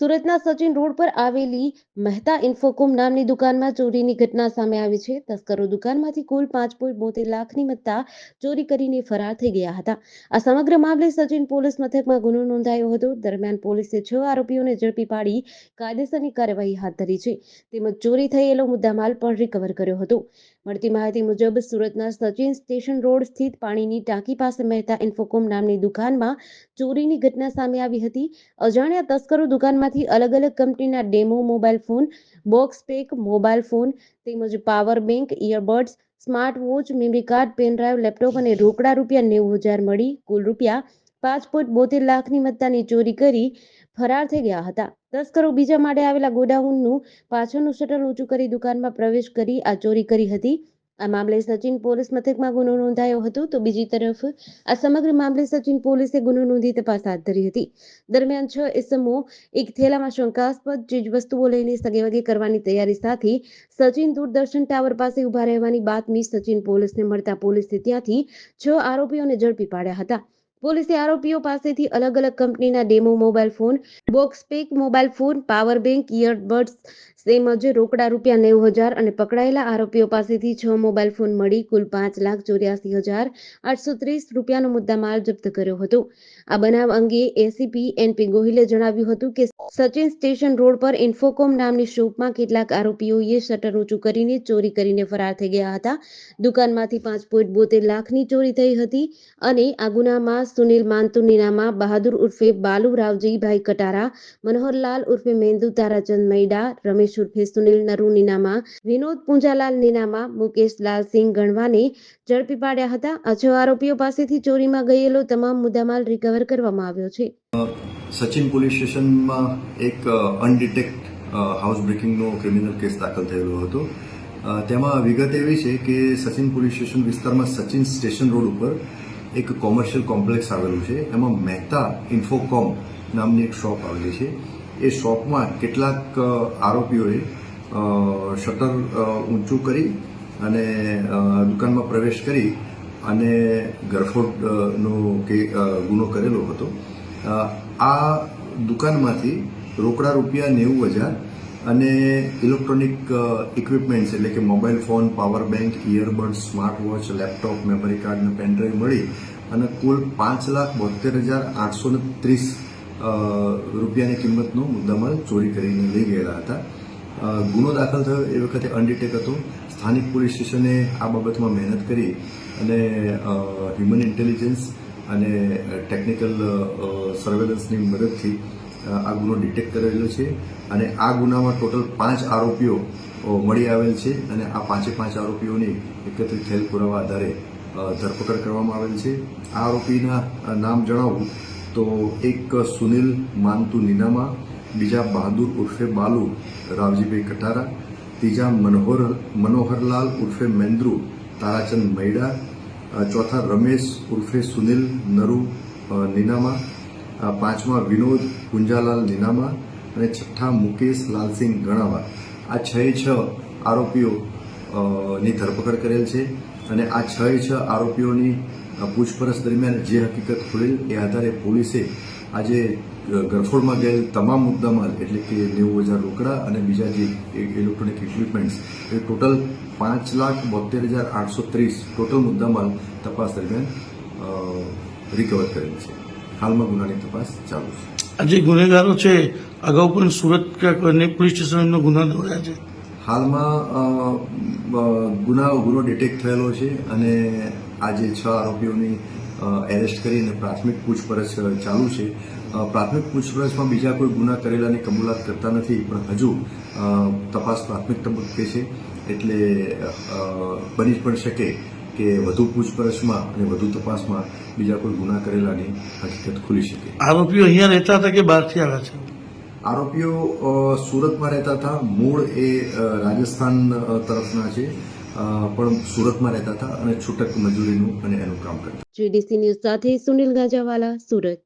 સુરતના સચિન રોડ પર આવેલી મહેતા ઇન્ફોકોમ નામની દુકાનમાં ચોરીની ઘટના સામે આવી છે. તસ્કરો દુકાનમાંથી કુલ પાંચ પોઈન્ટ બોતેર લાખની મત્તા ચોરી કરીને ફરાર થઈ ગયા હતા. આ સમગ્ર મામલે સચિન પોલીસ મથકમાં ગુનો નોંધાયો હતો. દરમિયાન પોલીસે છ આરોપીઓને ઝડપી પાડી કાયદેસરની કાર્યવાહી હાથ ધરી છે. તેમજ ચોરી થયેલો મુદ્દામાલ પણ રિકવર કર્યો હતો. મળતી માહિતી મુજબ સુરતના સચિન સ્ટેશન રોડ સ્થિત પાણીની ટાંકી પાસે મહેતા ઇન્ફોકોમ નામની દુકાનમાં ચોરીની ઘટના સામે આવી હતી. અજાણ્યા તસ્કરો દુકાનમાંથી અલગ અલગ કંપનીના demo mobile phone box pack mobile phone તેમજ power bank earbuds smart watch memory card pendrive laptop અને રોકડા રૂપિયા નેવું હજાર મળી. કુલ રૂપિયા પાંચ પોઈન્ટ બોતેર લાખની મત્તાની ચોરી કરી ફરાર થઈ ગયા હતા. તસ્કરો બીજા માળે આવેલા ગોડાઉનનું પાછળનું શટર ઊંચું કરી દુકાનમાં પ્રવેશ કરી આ ચોરી કરી હતી. આ મામલે સચિન પોલીસ મથકમાં ગુનો નોંધાયો હતો તો બીજી તરફ આ સમગ્ર મામલે સચિન પોલીસે ગુનો નોંધી તપાસ હાથ ધરી હતી. દરમિયાન છ ઇસમો એક થેલામાં શંકાસ્પદ ચીજવસ્તુઓ લઈને સગેવગે કરવાની તૈયારી સાથે સચિન દૂરદર્શન ટાવર પાસે ઊભા રહેવાની બાતમી સચિન પોલીસને મળતા પોલીસે ત્યાંથી છ આરોપીઓને ઝડપી પાડ્યા હતા. પોલીસે આરોપીઓ પાસેથી અલગ અલગ કંપનીના demo, mobile phone, box pack, mobile phone, power bank earbuds તેમજ રોકડા રૂપિયા નેવું હજાર અને પકડાયેલા આરોપીઓ પાસેથી છ મોબાઈલ ફોન મળી કુલ પાંચ લાખ ચોર્યાસી હજાર આઠસો ત્રીસ રૂપિયાનો મુદ્દામાલ જપ્ત કર્યો હતો. આ બનાવ અંગે એસીપી એનપી ગોહિલે જણાવ્યું હતું કે સચિન સ્ટેશન રોડ પર ઇન્ફોકોમ નામની શોપમાં કેટલાક આરોપીઓએ શટર ઊંચું કરીને ચોરી કરીને ફરાર થઈ ગયા હતા. દુકાનમાંથી પાંચ પોઈન્ટ બોતેર લાખની ચોરી થઈ હતી અને આ ગુનામાં સુનિલ માનતુ નામા બહાદુર ઉર્ફે બાલુ રાવજીભાઈ કટારા, મનોહરલાલ ઉર્ફે મેંદુ તારાચંદ મૈડા, રમેશ ઉર્ફે સુનિલ નરુ નીનામા, વિનોદ પૂંજાલાલ નીનામા મુકેશ લાલસિંહ ગણવાને ઝડપી પાડ્યા હતા. આ આરોપીઓ પાસેથી ચોરીમાં ગયેલો તમામ મુદ્દામાલ રિકવર કરવામાં આવ્યો છે. સચિન પોલીસ સ્ટેશનમાં એક અનડિટેક્ટ હાઉસ બ્રેકિંગનો ક્રિમિનલ કેસ દાખલ થયેલો હતો. તેમાં વિગત એવી છે કે સચિન પોલીસ સ્ટેશન વિસ્તારમાં સચિન સ્ટેશન રોડ ઉપર એક કોમર્શિયલ કોમ્પ્લેક્સ આવેલું છે. એમાં મહેતા ઇન્ફોકોમ નામની એક શોપ આવેલી છે. એ શોપમાં કેટલાક આરોપીઓએ શટર ઊંચું કરી અને દુકાનમાં પ્રવેશ કરી અને ગરફોડનો કે ગુનો કરેલો હતો. આ દુકાનમાંથી રોકડા રૂપિયા નેવું હજાર અને ઇલેક્ટ્રોનિક ઇક્વિપમેન્ટ્સ એટલે કે mobile phone, power bank earbud smart watch, laptop, memory card અને પેનડ્રાઈવ મળી અને કુલ પાંચ લાખ બોતેર હજાર આઠસો ત્રીસ રૂપિયાની કિંમતનો મુદ્દામાલ ચોરી કરીને લઈ ગયેલા હતા. ગુનો દાખલ થયો એ વખતે અનડિટેક હતો. સ્થાનિક પોલીસ સ્ટેશને આ બાબતમાં મહેનત કરી અને હ્યુમન ઇન્ટેલિજન્સ અને ટેકનિકલ સર્વેલન્સની મદદથી આ ગુનો ડિટેક્ટ કરેલો છે અને આ ગુનામાં ટોટલ પાંચ આરોપીઓ મળી આવેલ છે અને આ પાંચે પાંચ આરોપીઓની એકત્રિત થયેલ પુરાવા આધારે ધરપકડ કરવામાં આવેલ છે. આ આરોપીના નામ જણાવું તો એક સુનિલ માનતુ નીનામા, બીજા બહાદુર ઉર્ફે બાલુ રાવજીભાઈ કટારા, ત્રીજા મનોહર મનોહરલાલ ઉર્ફે મેન્દ્રુ તારાચંદ મૈડા ચોથા રમેશ ઉર્ફે સુનિલ નરુ નીનામા પાંચમા વિનોદ પુંજાલાલ નીનામા અને છઠ્ઠા મુકેશ લાલસિંહ ગણાવા. આ છ છ આરોપીઓ ની ધરપકડ કરેલ છે અને આ છ છ આરોપીઓની પૂછપરછ દરમિયાન જે હકીકત ખુલેલ એ આધારે પોલીસે આજે ગરફોડમાં ગયેલ તમામ મુદ્દામાલ, એટલે કે નેવું હજાર રોકડા અને બીજા જે ઇલેક્ટ્રોનિક ઇક્વિપમેન્ટ્સ એ ટોટલ પાંચ લાખ બોતેર હજાર આઠસો ત્રીસ ટોટલ મુદ્દામાલ તપાસ દરમિયાન રિકવર કરેલ છે. હાલમાં ગુનાની તપાસ ચાલુ છે. આ જે ગુનેગારો છે, અગાઉ પણ સુરત પોલીસ સ્ટેશનનો ગુના નોંધાયા છે. હાલમાં ગુના ગુનો ડિટેક્ટ થયેલો છે અને આજે છ આરોપીઓની એરેસ્ટ કરીને પ્રાથમિક પૂછપરછ ચાલુ છે. પ્રાથમિક પૂછપરછમાં બીજા કોઈ ગુના કરેલાની કબૂલાત કરતા નથી, પણ હજુ તપાસ પ્રાથમિક તબક્કે છે. એટલે બની પણ શકે કે વધુ પૂછપરછમાં અને વધુ તપાસમાં બીજા કોઈ ગુના કરેલાની હકીકત ખુલી શકે. આરોપીઓ અહીંયા રહેતા હતા કે બહારથી આવ્યા છે? આરોપીઓ સુરતમાં રહેતા હતા. મૂળ એ રાજસ્થાન તરફના છે. પણ સુરતમાં રહેતા હતા અને છૂટક મજૂરીનું અને એનું કામ કરતા જીડીસી ન્યૂઝ સાથે સુનિલ ગાજાવાલા, સુરત.